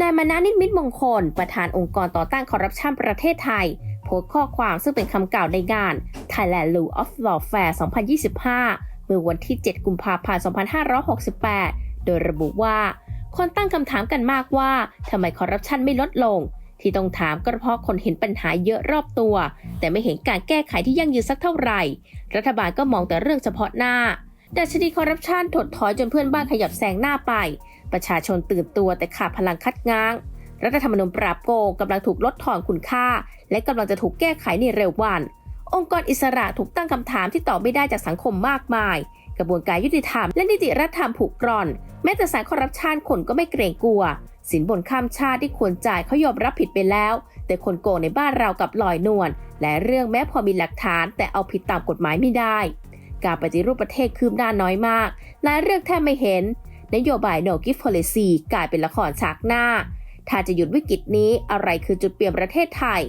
นายมานานิมิตมงคล ประธานองค์กรต่อต้านคอร์รัปชันประเทศไทย โพสต์ข้อความซึ่งเป็นคำกล่าวในงาน Thailand Rule of Lawfare 2025 เมื่อวันที่ 7 กุมภาพันธ์ 2568 โดยระบุว่า คนตั้งคำถามกันมากว่าทำไมคอร์รัปชันไม่ลดลง ที่ต้องถามก็เพราะคนเห็นปัญหาเยอะรอบตัว แต่ไม่เห็นการแก้ไขที่ยั่งยืนสักเท่าไหร่ รัฐบาลก็มองแต่เรื่องเฉพาะหน้า ดัชนีคอร์รัปชันถดถอยจนเพื่อนบ้านขยับแซงหน้าไป ประชาชนตื่นตัวแต่ขาดพลังคัดง้าง รัฐธรรมนูญปราบโกงกำลังถูกลดทอนคุณค่า และกำลังจะถูกแก้ไขในเร็ววัน องค์กรอิสระถูกตั้งคำถามที่ตอบไม่ได้จากสังคมมากมาย กระบวนการยุติธรรมและนิติรัฐธรรมผูกกร่อน แม้แต่สายคอร์รัปชันคนก็ไม่เกรงกลัว สินบนข้ามชาติที่ควรจ่ายเขายอมรับผิดไปแล้ว แต่คนโกงในบ้านเรากับลอยนวลและเรื่องแม้พอมีหลักฐานแต่เอาผิดตามกฎหมายไม่ได้ การปฏิรูปประเทศคืบหน้าน้อยมาก หลายเรื่องแทบไม่เห็น นโยบาย no gift policy กลายเป็นละครฉากหน้า ถ้าจะหยุดวิกฤตนี้อะไรคือจุดเปลี่ยนประเทศไทย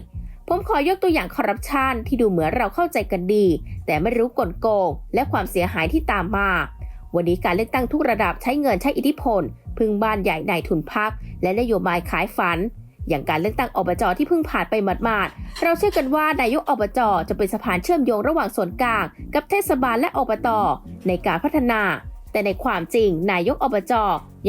ผมขอยกตัวอย่างคอร์รัปชันที่ดูเหมือนเราเข้าใจกันดี แต่ไม่รู้กลโกง และความเสียหายที่ตามมา วันนี้การเลือกตั้งทุกระดับใช้เงินใช้อิทธิพล พึ่งบ้านใหญ่ในทุนพัก และนโยบายขายฝัน อย่างการเลือกตั้งอบจที่เพิ่งผ่านไปหมาดๆ เราเชื่อกันว่านายกอบจจะเป็นสะพานเชื่อมโยงระหว่างส่วนกลาง กับเทศบาลและอบต ในการพัฒนา แต่ในความจริงนายกอบจ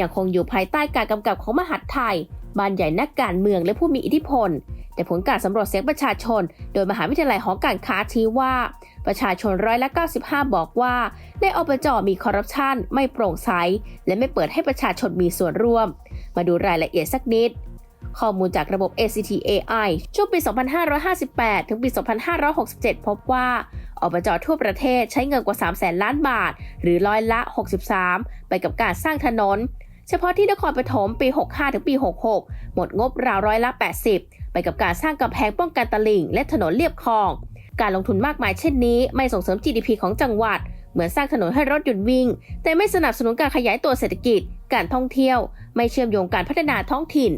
ยังคงอยู่ภายใต้การกำกับของมหาดไทยบ้านใหญ่นักการเมืองและผู้มีอิทธิพล แต่ผลการสำรวจเสียงประชาชน โดยมหาวิทยาลัยหอการค้าชี้ว่า ประชาชนร้อยละ 95 บอกว่า ในอบจมีคอร์รัปชันไม่โปร่งใส และไม่เปิดให้ประชาชนมีส่วนร่วม มาดูรายละเอียดสักนิด ข้อมูลจากระบบ ACT AI ช่วงปี 2558 ถึงปี 2567 พบว่า อบจทั่วประเทศใช้เงินกว่า3แสนล้านบาท หรือร้อยละ 63 ไปกับการสร้างถนน เฉพาะที่นครปฐมปี 65 ถึงปี 66 หมดงบราวร้อยละ 80 ไปกับการสร้างกำแพงป้องกันตลิ่ง และถนนเลียบคลอง การลงทุนมากมายเช่นนี้ ไม่ส่งเสริม GDP ของจังหวัด เหมือนสร้างถนนให้รถหยุดวิ่ง แต่ไม่สนับสนุนการขยายตัวเศรษฐกิจ การท่องเที่ยว ไม่เชื่อมโยงการพัฒนาท้องถิ่น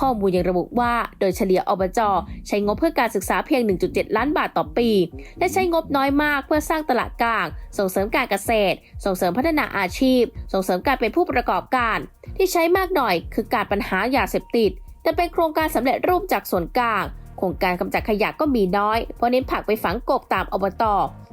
ข้อมูลยังระบุว่า โดยเฉลี่ยอบจใช้งบเพื่อการศึกษาเพียง 1.7 ล้านบาทต่อปี และใช้งบน้อยมากเพื่อสร้างตลาดกลาง ส่งเสริมการเกษตร ส่งเสริมพัฒนาอาชีพ ส่งเสริมการเป็นผู้ประกอบการ ที่ใช้มากหน่อย คือการปัญหายาเสพติด แต่เป็นโครงการสำเร็จรูปจากส่วนกลางโครงการกำจัดขยะก็มีน้อย เพราะเน้นผักไปฝังกบตามอบต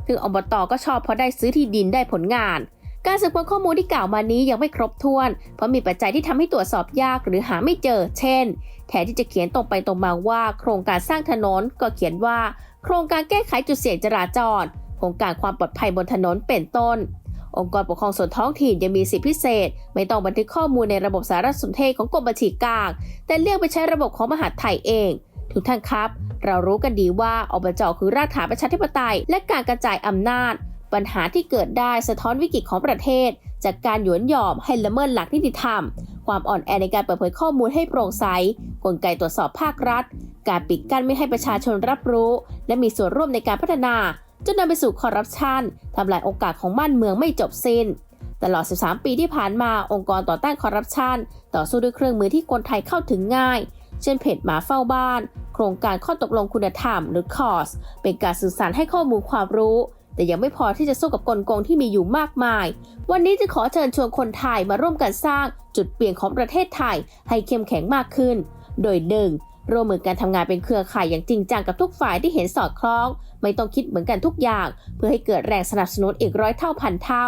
ซึ่งอบตก็ชอบเพราะได้ซื้อที่ดินได้ผลงาน การสืบค้นข้อมูลที่กล่าวมานี้ยังไม่ครบถ้วน เพราะมีปัจจัยที่ทำให้ตรวจสอบยากหรือหาไม่เจอ เช่น แทนที่จะเขียนตรงไปตรงมาว่า โครงการสร้างถนนก็เขียนว่า โครงการแก้ไขจุดเสี่ยงจราจร โครงการความปลอดภัยบนถนนเป็นต้น องค์กรปกครองส่วนท้องถิ่นยังมีสิทธิพิเศษ ไม่ต้องบันทึกข้อมูลในระบบสารสนเทศของกรมบัญชีกลาง แต่เลือกไปใช้ระบบของมหาดไทยเองทุกท่านครับ เรารู้กันดีว่าอบจคือรากฐานประชาธิปไตย และการกระจายอำนาจ ปัญหาที่เกิดได้สะท้อนวิกฤตของประเทศ จากการหยวนหยอมให้ละเมิดหลักนิติธรรม ความอ่อนแอในการเปิดเผยข้อมูลให้โปร่งใสกลไกตรวจสอบภาครัฐ การปิดกั้นไม่ให้ประชาชนรับรู้ และมีส่วนร่วมในการพัฒนาจนนำไปสู่คอร์รัปชันทำลายโอกาสของบ้านเมืองไม่จบสิ้น ตลอด 13 ปีที่ผ่านมาองค์กรต่อต้านคอร์รัปชันต่อสู้ด้วยเครื่องมือที่คนไทยเข้าถึงง่าย เช่นเพจหมาเฝ้าบ้าน โครงการข้อตกลงคุณธรรมหรือคอสเป็นการสื่อสารให้ข้อมูลความรู้ แต่ยังไม่พอที่จะสู้กับกลโกงที่มีอยู่มากมาย วันนี้จะขอเชิญชวนคนไทยมาร่วมกันสร้างจุดเปลี่ยนของประเทศไทยให้เข้มแข็งมากขึ้น โดยหนึ่งร่วมมือกันทำงานเป็นเครือข่ายอย่างจริงจังกับทุกฝ่ายที่เห็นสอดคล้อง ไม่ต้องคิดเหมือนกันทุกอย่าง เพื่อให้เกิดแรงสนับสนุนอีกร้อยเท่าพันเท่า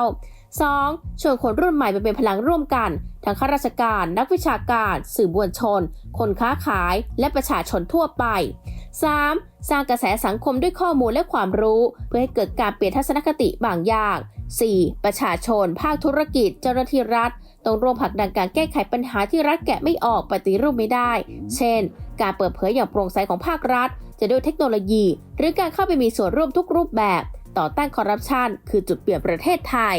2. ชวนคนรุ่นใหม่ไปเป็นพลังร่วมกัน ทั้งข้าราชการ นักวิชาการ สื่อมวลชน คนค้าขาย และประชาชนทั่วไป 3. สร้างกระแสสังคมด้วยข้อมูลและความรู้ เพื่อให้เกิดการเปลี่ยนทัศนคติบางอย่าง 4. ประชาชน ภาคธุรกิจ เจ้าหน้าที่รัฐ ต้องร่วมผลักดันการแก้ไขปัญหาที่รัฐแกะไม่ออกปฏิรูปไม่ได้ เช่น การเปิดเผยอย่างโปร่งใสของภาครัฐ จะด้วยเทคโนโลยี หรือการเข้าไปมีส่วนร่วมทุกรูปแบบ ต่อต้านคอร์รัปชันคือจุดเปลี่ยนประเทศไทย